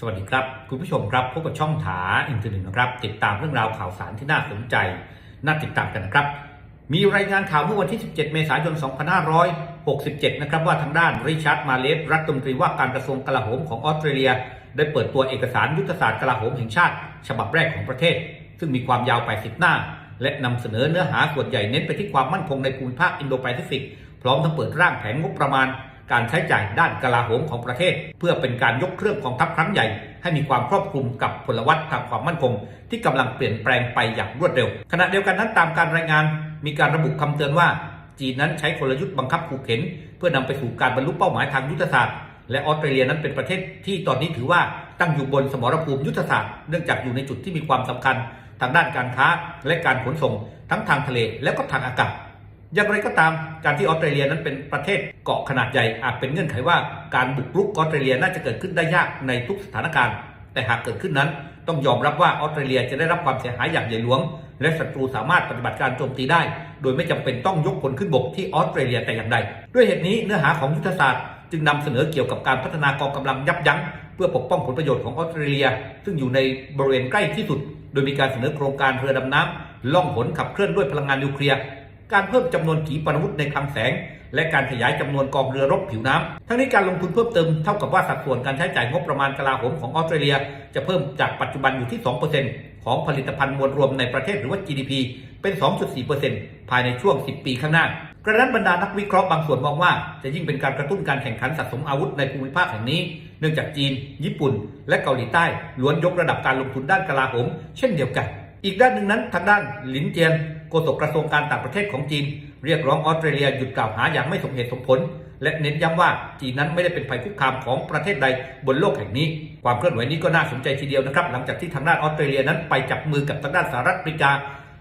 สวัสดีครับ คุณผู้ชมครับพบกับช่องถาอินเทอร์เน็ตนะครับ ติดตามเรื่องราวข่าวสารที่น่าสนใจ น่าติดตามกันนะครับ มีรายงานข่าวเมื่อวันที่ 17 เมษายน 2567 นะครับ ว่าทางด้านริชาร์ดมาเลสรัฐมนตรีว่าการกระทรวงกลาโหมของออสเตรเลีย ได้เปิดตัวเอกสารยุทธศาสตร์กลาโหมแห่งชาติ ฉบับแรกของประเทศ ซึ่งมีความยาว 80 หน้า และนำเสนอเนื้อหาส่วนใหญ่เน้นไปที่ความมั่นคงในภูมิภาคอินโดแปซิฟิกพร้อมทั้งเปิดร่างแผนงบประมาณ การใช้จ่ายด้านกลาโหมของประเทศ เพื่อเป็นการยกเครื่องกองทัพครั้งใหญ่ ให้มีความครอบคลุมกับพลวัตทางความมั่นคง ที่กำลังเปลี่ยนแปลงไปอย่างรวดเร็ว ขณะเดียวกันนั้นตามการรายงาน มีการระบุคำเตือนว่า จีนนั้นใช้กลยุทธ์บังคับขู่เข็น เพื่อนำไปสู่การบรรลุเป้าหมายทางยุทธศาสตร์และออสเตรเลียนั้นเป็นประเทศที่ตอนนี้ถือว่าตั้งอยู่บนสมรภูมิยุทธศาสตร์เนื่องจากอยู่ในจุดที่มีความสำคัญ ทางด้านการค้าและการขนส่ง ทั้งทางทะเลและก็ทางอากาศ อย่างไรก็ตามการที่ออสเตรเลียนั้นเป็นประเทศเกาะขนาดใหญ่อาจเป็นเงื่อนไขว่าการบุกรุกออสเตรเลียน่าจะเกิดขึ้นได้ยากในทุกสถานการณ์ แต่หากเกิดขึ้นนั้น ต้องยอมรับว่าออสเตรเลียจะได้รับความเสียหายอย่างใหญ่หลวง และศัตรูสามารถปฏิบัติการโจมตีได้ โดยไม่จำเป็นต้องยกพลขึ้นบกที่ออสเตรเลียแต่อย่างใด ด้วยเหตุนี้เนื้อหาของยุทธศาสตร์ จึงนำเสนอเกี่ยวกับการพัฒนากองกำลังยับยั้งเพื่อปกป้องผลประโยชน์ของออสเตรเลีย ซึ่งอยู่ในบริเวณใกล้ที่สุด โดยมีการเสนอโครงการเรือดำน้ำล่องหนขับเคลื่อนด้วยพลังงานนิวเคลียร์ การเพิ่มจำนวนขีปนาวุธในคลังแสง และการขยายจำนวนกองเรือรบผิวน้ำทั้งนี้การลงทุนเพิ่มเติมเท่ากับว่าสัดส่วนการใช้จ่ายงบประมาณกลาโหมของออสเตรเลีย จะเพิ่มจากปัจจุบันอยู่ที่ 2%ของผลิตภัณฑ์มวลรวมในประเทศหรือว่า GDP เป็น 2.4%ภายในช่วง 10 ปีข้างหน้ากระนั้นบรรดานักวิเคราะห์บางส่วนมองว่าจะยิ่งเป็นการกระตุ้นการแข่งขันสะสมอาวุธในภูมิภาคแห่งนี้ เนื่องจากจีน ญี่ปุ่น และเกาหลีใต้ล้วนยกระดับการลงทุนด้านกลาโหม เช่นเดียวกัน อีกด้านหนึ่งนั้นทางด้านหลินเจียน โฆษกกระทรวงการต่างประเทศของจีน เรียกร้องออสเตรเลียหยุดกล่าวหาอย่างไม่สมเหตุสมผล และเน้นย้ำว่าจีนนั้นไม่ได้เป็นภัยคุกคามของประเทศใดบนโลกแห่งนี้ ความเคลื่อนไหวนี้ก็น่าสนใจทีเดียวนะครับหลังจากที่ทางด้านออสเตรเลียนั้นไปจับมือกับทางด้านสหรัฐอเมริกา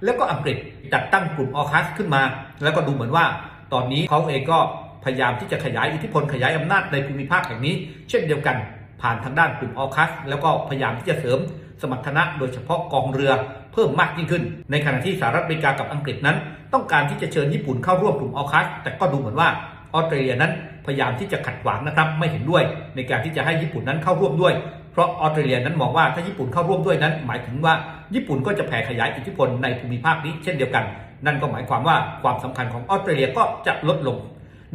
แล้วก็อังกฤษจัดตั้งกลุ่มออคัสขึ้นมา แล้วก็ดูเหมือนว่า ตอนนี้เขาเองก็พยายามที่จะขยายอิทธิพลขยายอำนาจในภูมิภาคแห่งนี้ เช่นเดียวกัน ผ่านทางด้านกลุ่มออคัสแล้วก็พยายามที่จะเสริม สมรรถนะโดยเฉพาะกองเรือเพิ่มมากยิ่งขึ้น ในขณะที่สหรัฐอเมริกากับอังกฤษนั้น ต้องการที่จะเชิญญี่ปุ่นเข้าร่วมกลุ่มออคัสแต่ก็ดูเหมือนว่าออสเตรเลียนั้นพยายามที่จะขัดขวางนะครับไม่เห็นด้วย ในการที่จะให้ญี่ปุ่นนั้นเข้าร่วมด้วย เพราะออสเตรเลียนั้นมองว่าถ้าญี่ปุ่นเข้าร่วมด้วยนั้น หมายถึงว่าญี่ปุ่นก็จะแผ่ขยายอิทธิพลในภูมิภาคนี้เช่นเดียวกัน นั่นก็หมายความว่าความสำคัญของออสเตรเลียก็จะลดลง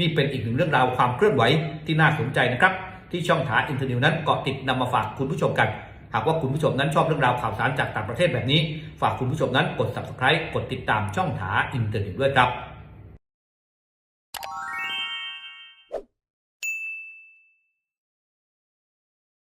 นี่เป็นอีกหนึ่งเรื่องราวความเคลื่อนไหวที่น่าสนใจนะครับที่ช่องถาอินเทอร์เน็ตนั้นเกาะติดนำมาฝากคุณผู้ชมกัน หากว่าคุณผู้ชมนั้นชอบเรื่องราวข่าวสารจากต่างประเทศแบบนี้ ฝากคุณผู้ชมนั้นกด subscribe กดติดตามช่องถาอินเตอร์เน็ตด้วยครับ